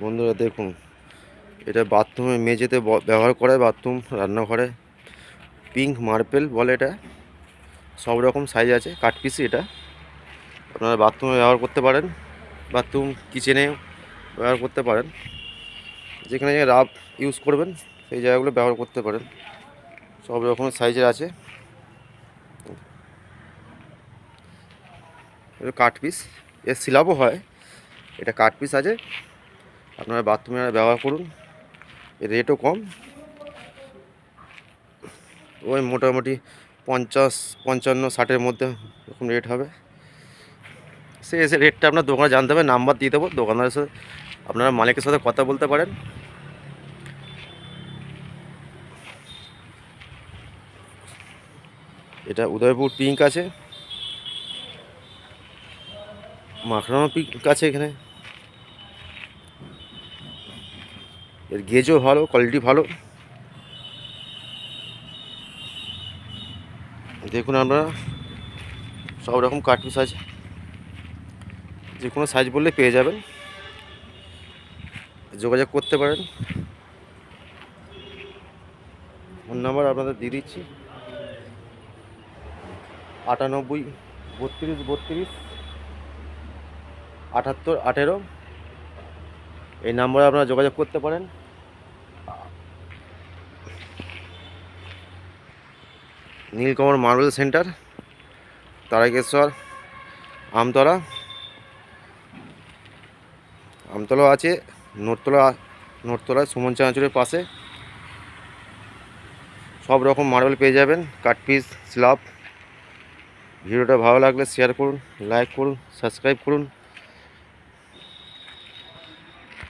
বন্ধুরা, দেখুন, এটা বাথরুমে মেঝেতে ব্যবহার করে বাথরুম, রান্নাঘরে। পিঙ্ক মার্বেল বলে এটা। সব রকম সাইজ আছে কাঠপিসি এটা। আপনারা বাথরুমে ব্যবহার করতে পারেন। বাথরুম কিচেনে ব্যবহার করতে পারেন। যেখানে রাব ইউজ করবেন, সেই জায়গাগুলো ব্যবহার করতে পারেন। সব রকমের সাইজের আছে। এটা কাঠ পিস এর সিলাবও হয়। এটা কাঠ পিস আছে। আপনারা বাথরুমে ব্যবহার করুন। রেটও কম। ওই মোটামুটি পঞ্চাশ, পঞ্চান্ন, ষাটের মধ্যে এরকম রেট হবে। সে এসে রেটটা আপনার দোকানে জানতে হবে নাম্বার দিয়ে দেবো। দোকানদারের সাথে আপনারা মালিকের সাথে কথা বলতে পারেন। এটা উদয়পুর পিঙ্ক আছে। মাখরানো পিঙ্ক আছে এখানে। এর গেজও ভালো কোয়ালিটি ভালো। দেখুন আপনারা, সব রকম কাঠপিস আছে। যে কোনো সাইজ বললে পেয়ে যাবেন। যোগাযোগ করতে পারেন। ফোন নাম্বার আপনাদের দিয়ে দিচ্ছি। আটানব্বই, বত্রিশ বত্রিশ, আটাত্তর, আঠেরো। এই নাম্বারে আপনারা যোগাযোগ করতে পারেন। Nilkamal marble centre, Tarakeswar, Amtala. Amtala আছে নোটতলা নোটতলা সুমন চানাচুরের পাশে। সব রকম মার্বেল পেয়ে যাবেন কাঠপিস স্ল্যাব ভিডিওটা ভালো লাগলে শেয়ার করুন লাইক করুন সাবস্ক্রাইব করুন।